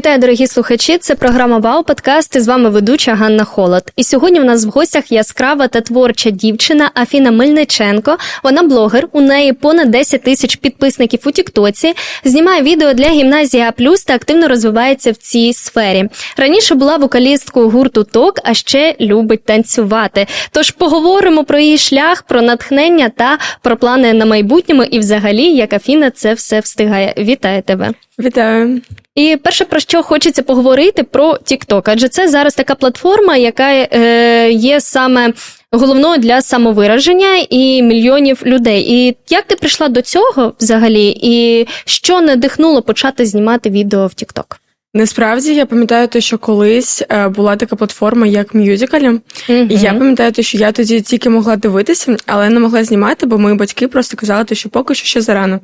Вітаю, дорогі слухачі! Це програма Вау Подкаст. І з вами ведуча Ганна Холод. І сьогодні в нас в гостях яскрава та творча дівчина Афіна Мельниченко. Вона блогер. У неї понад 10 тисяч підписників у Тіктоці. Знімає відео для гімназії А+, та активно розвивається в цій сфері. Раніше була вокалісткою гурту Ток, а ще любить танцювати. Тож поговоримо про її шлях, про натхнення та про плани на майбутньому. І, взагалі, як Афіна це все встигає. Вітаю тебе! Вітаю. І перше про що хочеться поговорити про TikTok, адже це зараз така платформа, яка е, є саме головною для самовираження і мільйонів людей. І як ти прийшла до цього взагалі, і що надихнуло почати знімати відео в TikTok? Насправді я пам'ятаю те, що колись е, була така платформа, як Мюзикалі, Мгм. і я пам'ятаю, те, що я тоді тільки могла дивитися, але не могла знімати, бо мої батьки просто казали, те, що поки що ще зарано.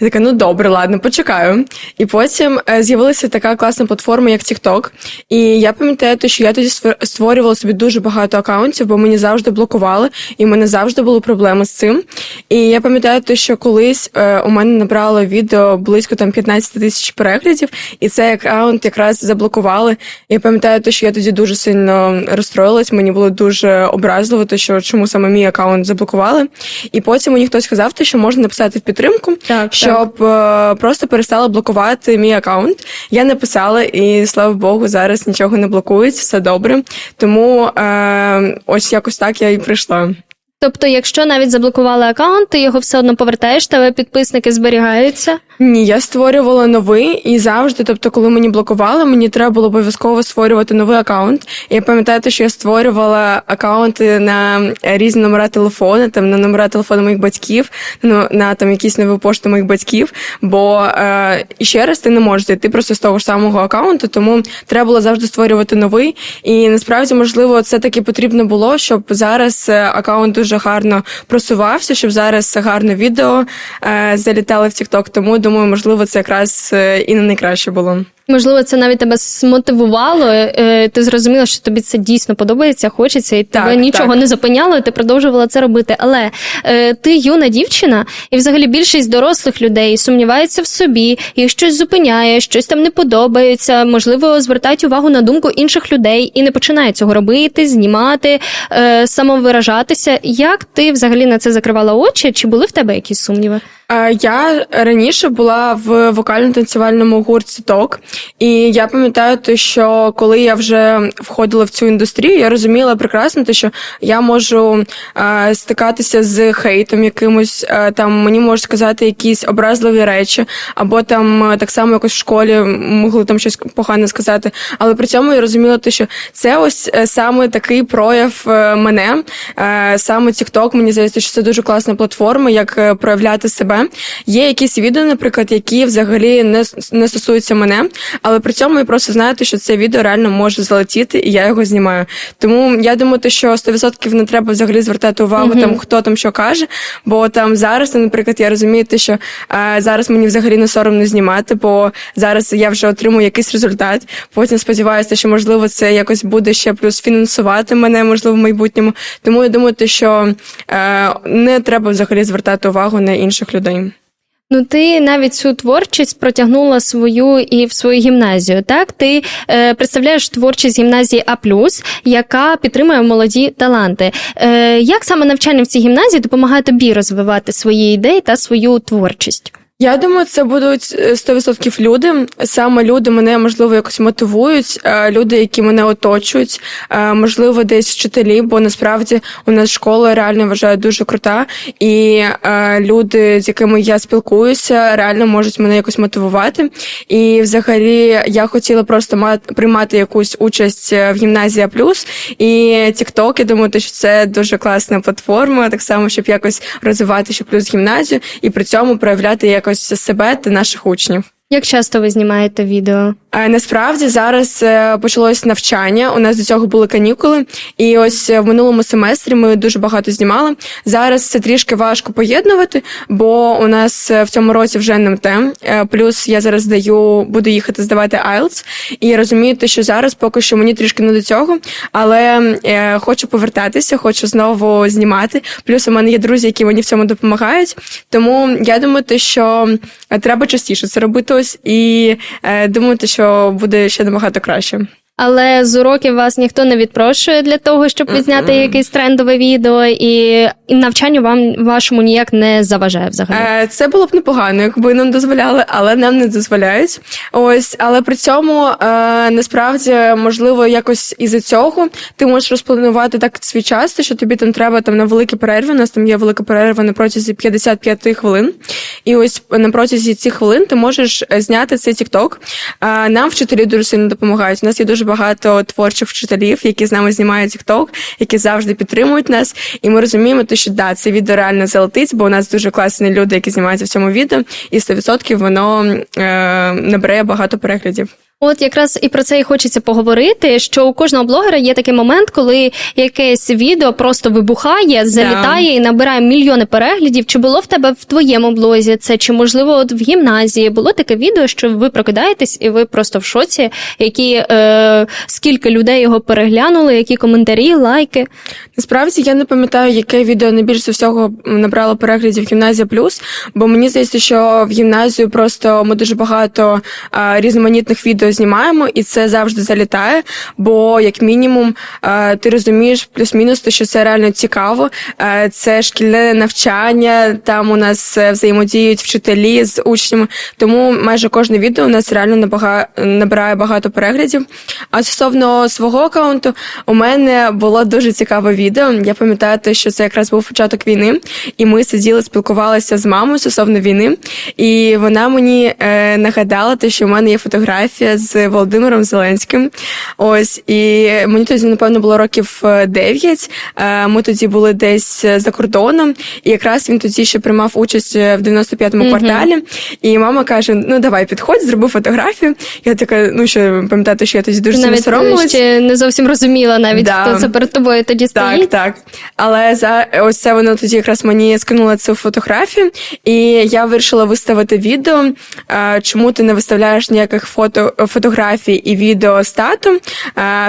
Я така, ну добре, ладно, почекаю. І потім е, з'явилася така класна платформа, як TikTok. І я пам'ятаю, те, що я тоді створ- створювала собі дуже багато акаунтів, бо мені завжди блокували, і в мене завжди були проблеми з цим. І я пам'ятаю, те, що колись е, у мене набрало відео близько там 15 тисяч переглядів, і цей аккаунт якраз заблокували. Я пам'ятаю, те, що я тоді дуже сильно розстроїлась. Мені було дуже образливо, те, що чому саме мій аккаунт заблокували. І потім мені хтось сказав, те, що можна написати в підтримку, Так, щоб е, просто перестали блокувати мій аккаунт. Я написала, і слава Богу, зараз нічого не блокують, все добре. Тому е, ось якось так я і прийшла. Тобто, якщо навіть заблокували аккаунт, ти його все одно повертаєш, тебе підписники зберігаються. Ні, я створювала новий і завжди, тобто, коли мені блокували, мені треба було обов'язково створювати новий аккаунт. І я пам'ятаю, що я створювала аккаунти на різні номера телефону, там на номера телефону моїх батьків, ну, на там якісь нові пошти моїх батьків. Бо е, ще раз ти не можеш зайти просто з того ж самого аккаунту, тому треба було завжди створювати новий. І насправді, можливо, це таки потрібно було, щоб зараз е, аккаунт дуже гарно просувався, щоб зараз гарно відео е, залітали в TikTok. Тому думаю, можливо, це якраз е, і не найкраще було. Можливо, це навіть тебе змотивувало. е, Ти зрозуміла, що тобі це дійсно подобається, хочеться, і тебе Так, нічого так. не зупиняло, і ти продовжувала це робити. Але е, ти юна дівчина, і взагалі більшість дорослих людей сумніваються в собі, їх щось зупиняє, щось там не подобається, можливо, звертають увагу на думку інших людей і не починають цього робити, знімати, е, самовиражатися. Як ти взагалі на це закривала очі? Чи були в тебе якісь сумніви? Е, Я раніше була в вокально-танцювальному гурті ТОК, і я пам'ятаю, те, що коли я вже входила в цю індустрію, я розуміла прекрасно, те, що я можу е, стикатися з хейтом якимось, е, там мені можуть сказати якісь образливі речі, або там е, так само якось в школі могли там щось погане сказати. Але при цьому я розуміла, те, що це ось е, саме такий прояв е, мене, е, саме TikTok, мені здається, що це дуже класна платформа, як проявляти себе. Є якісь відео, наприклад, які взагалі не, не стосуються мене, але при цьому я просто знаю, те, що це відео реально може залетіти, і я його знімаю. Тому я думаю, що 100% не треба взагалі звертати увагу, Мгм. там хто там що каже. Бо там зараз, наприклад, я розумію, те, що е, зараз мені взагалі не соромно знімати, бо зараз я вже отримую якийсь результат. Потім сподіваюся, що можливо це якось буде ще плюс фінансувати мене, можливо, в майбутньому. Тому я думаю, що е, не треба взагалі звертати увагу на інших людей. Ну, ти навіть цю творчість протягнула свою і в свою гімназію. Так, ти е, представляєш творчість гімназії А+, яка підтримує молоді таланти. Е, як саме навчання в цій гімназії допомагає тобі розвивати свої ідеї та свою творчість? Я думаю, це будуть е, 100% люди. Саме люди мене можливо якось мотивують, е, люди, які мене оточують, е, можливо, десь вчителі, бо насправді у нас школа реально вважаю дуже крута, і е, люди, з якими я спілкуюся, реально можуть мене якось мотивувати. І взагалі я хотіла просто мати приймати якусь участь е, в гімназія плюс і TikTok, я думаю, що це дуже класна платформа, так само, щоб якось розвивати ще плюс гімназію і при цьому проявляти якось себе та наших учнів. Як часто ви знімаєте відео? Е, Насправді зараз е, почалось навчання. У нас до цього були канікули, і ось е, в минулому семестрі ми дуже багато знімали. Зараз це трішки важко поєднувати, бо у нас в цьому році вже НМТ. е, Плюс я зараз здаю, буду їхати здавати IELTS, і розумієте, що зараз поки що мені трішки не до цього, але хочу повертатися, хочу знову знімати. Плюс у мене є друзі, які мені в цьому допомагають. Тому я думаю, що треба частіше це робити ось і е, думаю, що що буде ще набагато краще. Але з уроків вас ніхто не відпрошує для того, щоб відзняти Мгм. якесь трендове відео, і, і навчанню вам вашому ніяк не заважає взагалі. Е, Це було б непогано, якби нам дозволяли, але нам не дозволяють. Ось, але при цьому е, насправді можливо якось із-за цього ти можеш розпланувати так свій час, що тобі там треба там на великі перерви. У нас там є велика перерва на протязі 55 хвилин. І ось на протязі цих хвилин ти можеш е, зняти цей. Е, Нам вчителі дуже сильно допомагають. У нас є дуже багато творчих вчителів, які з нами знімають TikTok, які завжди підтримують нас. І ми розуміємо, що да, це відео реально залетить, бо у нас дуже класні люди, які знімаються в цьому відео, і 100% воно е, набере багато переглядів. От якраз і про це і хочеться поговорити. Що у кожного блогера є такий момент, коли якесь відео просто вибухає, залітає і набирає мільйони переглядів. Чи було в тебе в твоєму блозі це? Чи можливо от в гімназії було таке відео, що ви прокидаєтесь і ви просто в шоці, які е, скільки людей його переглянули, які коментарі, лайки? Насправді я не пам'ятаю, яке відео найбільше всього набрало переглядів гімназія плюс, бо мені здається, що в гімназію просто ми дуже багато а, різноманітних відео знімаємо, і це завжди залітає. Бо, як мінімум, а, ти розумієш плюс-мінус, те, що це реально цікаво. А, це шкільне навчання, там у нас е, взаємодіють вчителі з учнями. Тому майже кожне відео у нас реально набага... набирає багато переглядів. А стосовно свого аккаунту, у мене було дуже цікаве відео. Я пам'ятаю, те, що це якраз був початок війни, і ми сиділи, спілкувалися з мамою стосовно війни, і вона мені е, нагадала, те, що в мене є фотографія з Володимиром Зеленським. Ось і мені тоді, напевно, було років е, 9. Е, ми тоді були десь е, за кордоном, і якраз він тоді ще приймав участь е, в 95-му Мгм. кварталі. І мама каже: Ну давай, підходь, зроби фотографію. Я така, ну що пам'ятати, що я тоді дуже Навіть соромилась. ще не зовсім розуміла навіть, Да. хто це перед тобою тоді Так, стоїть. Так. так. Але за ось це воно тоді якраз мені скинула цю фотографію, і я вирішила виставити відео. Чому ти не виставляєш ніяких фото фотографій і відео з татом?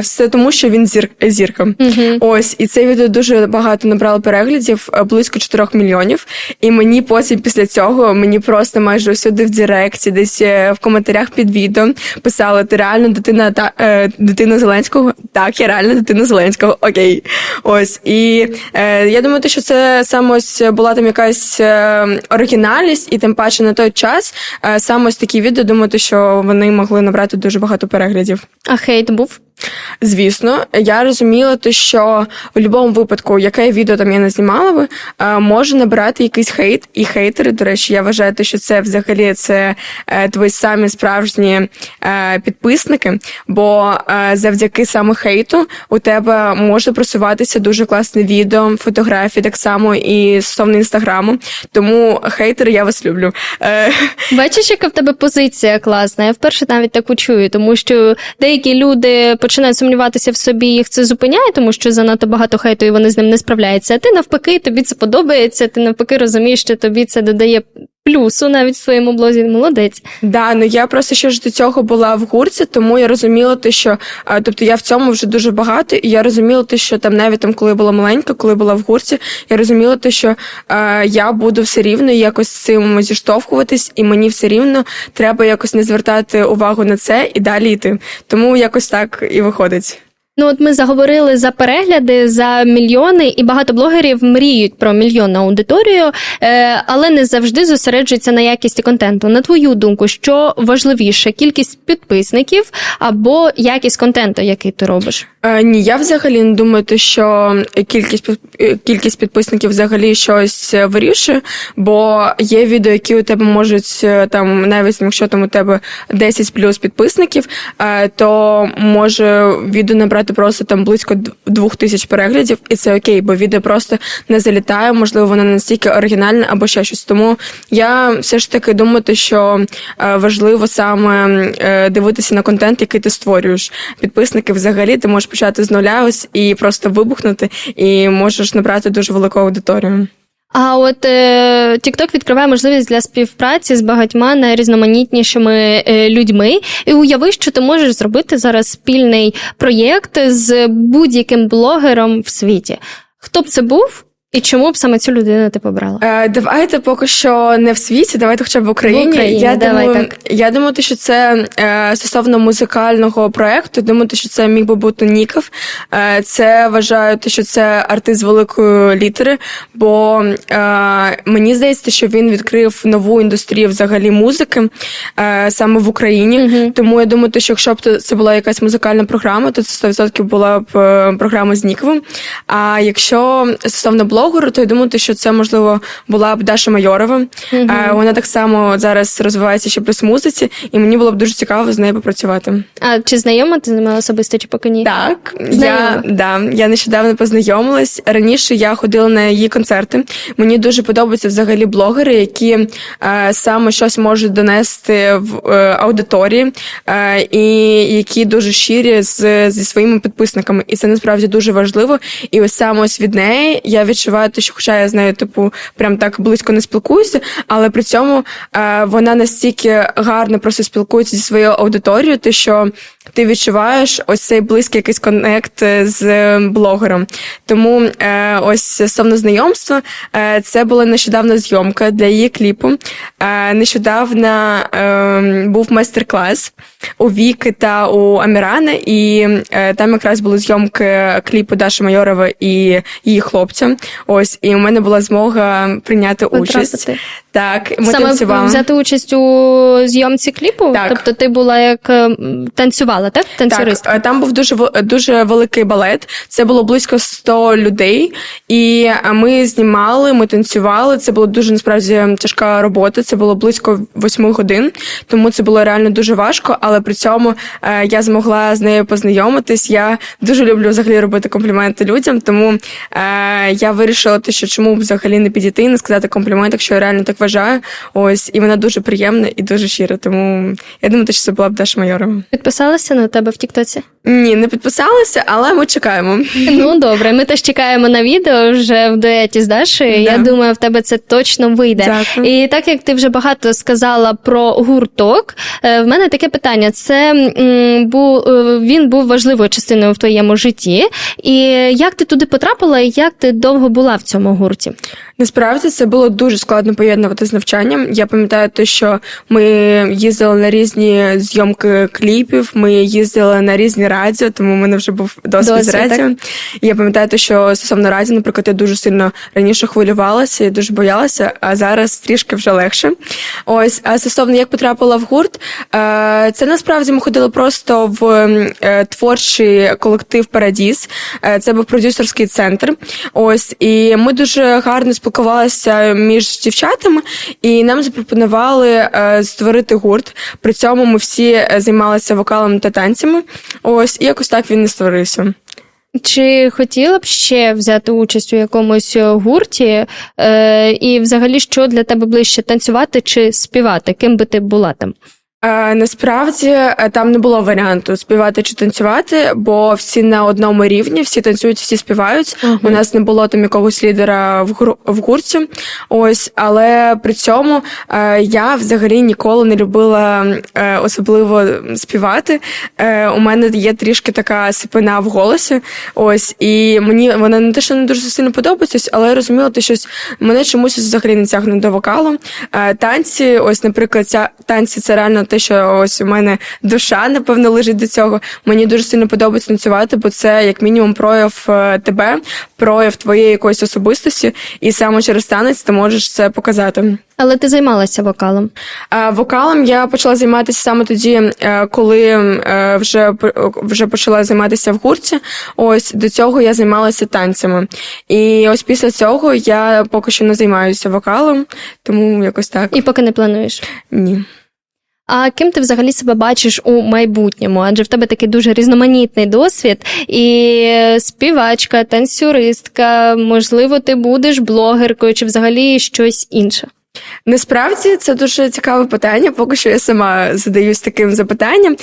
Все тому, що він зір, зірка. Мгм. Ось, і це відео дуже багато набрало переглядів, е, близько 4 мільйонів. І мені потім після цього мені просто майже усюди в Директі, десь е, в коментарях під відео писали: ти реально дитина та е, дитина Зеленського? Так, я реально дитина Зеленського. Окей. Ось. І е, я думаю, те, що це саме ось була там якась е, оригінальність, і тим паче на той час е, саме ось такі відео, думати, що вони могли набрати дуже багато переглядів. А хейт був? Звісно, я розуміла, те, що в будь-якому випадку, яке відео там я не знімала би, е, може набирати якийсь хейт. І хейтери, до речі, я вважаю, те, що це взагалі це е, твої самі справжні е, підписники. Бо завдяки саме хейту у тебе може просуватися дуже класне відео, фотографії, так само і стосовно інстаграму. Тому хейтери, я вас люблю. Бачиш, яка в тебе позиція класна. Я вперше навіть таку чую, тому що деякі люди починають сумніватися в собі, їх це зупиняє, тому що занадто багато хейту і вони з ним не справляються. А ти навпаки, тобі це подобається. Ти навпаки розумієш, що тобі це додає плюсу навіть в своєму блозі. Молодець. Да, ну я просто ще ж до цього була в гурці, тому я розуміла те, що тобто я в цьому вже дуже багато, і я розуміла те, що там навіть там, коли я була маленька, коли була в гурці, я розуміла те, що а, я буду все рівно якось з цим зіштовхуватись, і мені все рівно треба якось не звертати увагу на це і далі йти. Тому якось так і виходить. Ну, от ми заговорили за перегляди, за мільйони, і багато блогерів мріють про мільйонну аудиторію, е, але не завжди зосереджуються на якісті контенту. На твою думку, що важливіше: кількість підписників або якість контенту, який ти робиш? Е, ні, я взагалі не думаю, що кількість е, кількість підписників взагалі щось вирішує, бо є відео, які у тебе можуть там, навіть якщо там у тебе 10 плюс підписників, то може відео набрати просто там близько двох тисяч переглядів, і це окей, бо відео просто не залітає, можливо, воно не настільки оригінальне або ще щось. Тому я все ж таки думаю, що е, важливо саме е, дивитися на контент, який ти створюєш. Підписники взагалі ти можеш почати з нуля ось і просто вибухнути, і можеш набрати дуже велику аудиторію. А от е, TikTok відкриває можливість для співпраці з багатьма найрізноманітнішими е, людьми. І уяви, що ти можеш зробити зараз спільний проєкт з будь-яким блогером в світі. Хто б це був? І чому б саме цю людину ти побрала? Е, давайте поки що не в світі, давайте хоча б в Україні. В Україні, я давай думаю, так. я думаю, що це е, стосовно музикального проекту. Думаю, що це міг би бути Ніков. Е, це вважаю, що це артист великої літери. Бо е, мені здається, що він відкрив нову індустрію взагалі музики е, саме в Україні. Мгм. Тому я думаю, що якщо б це була якась музикальна програма, то це 100% була б е, програма з Ніковим. А якщо стосовно блогеру, то я думаю, те, що це можливо була б Даша Майорова. Е, Вона так само зараз розвивається ще плюс музиці, і мені було б дуже цікаво з нею попрацювати. А чи знайома ти з ними особисто, чи поки ні? Так, Знайома. я, да, я нещодавно познайомилась. Раніше я ходила на її концерти. Мені дуже подобаються взагалі блогери, які е, саме щось можуть донести в е, аудиторії, е, і які дуже щирі з, зі своїми підписниками. І це насправді дуже важливо. І ось саме ось від неї я відчуваю те, що, хоча я з нею, типу, прям так близько не спілкуюся, але при цьому е, вона настільки гарно просто спілкується зі своєю аудиторією, те, що ти відчуваєш ось цей близький якийсь коннект е, з е, блогером. Тому е, ось стосовно знайомства, е, це була нещодавна зйомка для її кліпу. Е, нещодавно е, був майстер-клас у Віки та у Амірани, і е, там якраз були зйомки кліпу Даші Майорова і її хлопця. Ось, і у мене була змога прийняти участь. Так, ми Саме танцювали. взяти участь у зйомці кліпу? Так. Тобто ти була як е, танцювала, так? Танцюристка? Так, е, там був дуже дуже великий балет. Це було близько 100 людей, і е, ми знімали, ми танцювали. Це була дуже насправді тяжка робота. Це було близько 8 годин, тому це було реально дуже важко. Але при цьому е, я змогла з нею познайомитись. Я дуже люблю взагалі робити компліменти людям, тому я вирішила, те, що чому б взагалі не підійти і не сказати комплімент, якщо я реально так вважаю. Ось і вона дуже приємна і дуже щира. Тому я думаю, що це була б Даша Майорова. Підписалася на тебе в Тіктоці? Ні, не підписалася, але ми чекаємо. Ну добре, ми теж чекаємо на відео вже в дуеті з Дашею. Я думаю, в тебе це точно вийде. Дякую. І так як ти вже багато сказала про гурток, е, в мене таке питання: це м, бу, е, він був важливою частиною в твоєму житті. І як ти туди потрапила, і як ти довго була в цьому гурті? Насправді це було дуже складно поєднувати з навчанням. Я пам'ятаю те, що ми їздили на різні зйомки кліпів, ми їздили на різні радіо, тому в мене вже був досвід, з радіо. Я пам'ятаю те, що стосовно радіо, наприклад, я дуже сильно раніше хвилювалася і дуже боялася, а зараз трішки вже легше. Ось, а стосовно як потрапила в гурт, е, це насправді ми ходили просто в е, творчий колектив Парадіс. Е, Це був продюсерський центр. Ось, і ми дуже гарно спілкувалися між дівчатами, і нам запропонували е, створити гурт. При цьому ми всі е, займалися вокалом та танцями. Ось, і якось так він і створився. Чи хотіла б ще взяти участь у якомусь е, гурті? Е, і взагалі, що для тебе ближче танцювати чи співати? Ким би ти була там? Е, насправді е, там не було варіанту співати чи танцювати, бо всі на одному рівні, всі танцюють, всі співають. Мгм. У нас не було там якогось лідера в гур- в гурті. Ось, але при цьому е, я взагалі ніколи не любила е, особливо співати. Е, у мене є трішки така сипина в голосі. Ось, і мені вона не те, що не дуже сильно подобається, але я розуміла, те щось мене чомусь взагалі не тягне до вокалу. Е, танці, ось, наприклад, ця танці це реально те, що ось у мене душа, напевно, лежить до цього. Мені дуже сильно подобається танцювати, бо це як мінімум прояв е, тебе, прояв твоєї якоїсь особистості, і саме через танець ти можеш це показати. Але ти займалася вокалом. А вокалом я почала займатися саме тоді, е, коли е, вже вже почала займатися в гурті. Ось до цього я займалася танцями. І ось після цього я поки що не займаюся вокалом, тому якось так І поки не плануєш. ні. А ким ти взагалі себе бачиш у майбутньому? Адже в тебе такий дуже різноманітний досвід, і співачка, танцюристка, можливо, ти будеш блогеркою чи взагалі щось інше. Насправді це дуже цікаве питання. Поки що я сама задаюсь таким запитанням.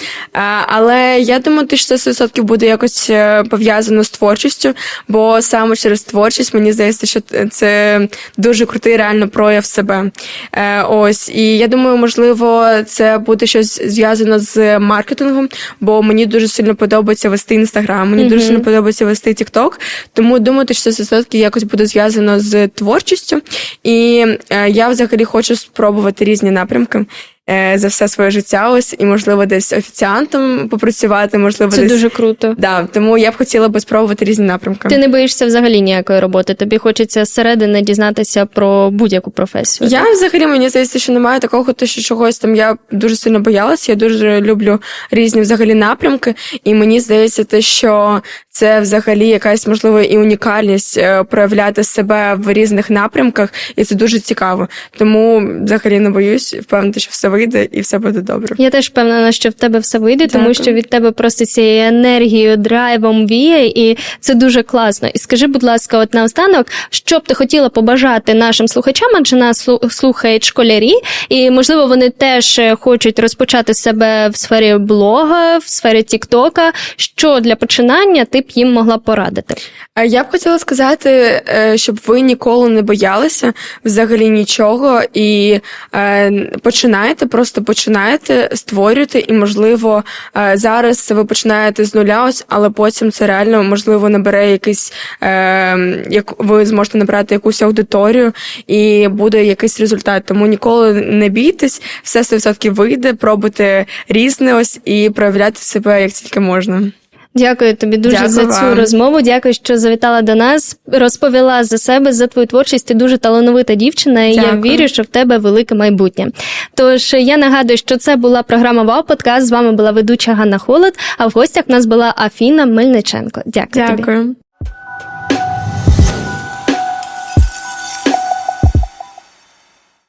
Але я думаю, що це 100% буде якось е, пов'язано з творчістю, бо саме через творчість мені здається, що це дуже крутий реально прояв себе. Е, Ось і я думаю, можливо, це буде щось зв'язано з маркетингом, бо мені дуже сильно подобається вести інстаграм, мені дуже сильно подобається вести Тікток. Тому думаю, що це 100% якось буде зв'язано з творчістю. І е, я взагалі хочу спробувати різні напрямки. Е, За все своє життя, ось і можливо десь офіціантом попрацювати, можливо, Це десь дуже круто. да. Тому я б хотіла би спробувати різні напрямки. Ти не боїшся взагалі ніякої роботи. Тобі хочеться зсередини дізнатися про будь-яку професію. Я взагалі мені здається, що немає такого, то що чогось там я дуже сильно боялася. Я дуже люблю різні взагалі напрямки, і мені здається, те, що це взагалі якась можливо і унікальність е, проявляти себе в різних напрямках, і це дуже цікаво. Тому взагалі не боюсь, впевнена, що все вийде і все буде добре. Я теж впевнена, що в тебе все вийде, тому що від тебе просто цією енергією, драйвом віє, і це дуже класно. І скажи, будь ласка, от наостанок, що б ти хотіла побажати нашим слухачам, адже нас слухають школярі, і можливо вони теж е, хочуть розпочати себе в сфері блога, в сфері Тіктока. Що для починання ти б їм могла порадити? Я б хотіла сказати, е, щоб ви ніколи не боялися взагалі нічого і е, починаєте, просто починаєте, створювати, і можливо е, зараз ви починаєте з нуля, ось, але потім це реально можливо набере якийсь, е, як ви зможете набрати якусь аудиторію, і буде якийсь результат. Тому ніколи не бійтесь, все 100% вийде, пробуйте різне ось і проявляти себе як тільки можна. Дякую тобі дуже Дякую за цю вам. розмову. Дякую, що завітала до нас, розповіла за себе, за твою творчість. Ти дуже талановита дівчина, і я вірю, що в тебе велике майбутнє. Тож я нагадую, що це була програма Вау Подкаст. З вами була ведуча Ганна Холод. А в гостях в нас була Афіна Мельниченко. Дякую. тобі. Дякую.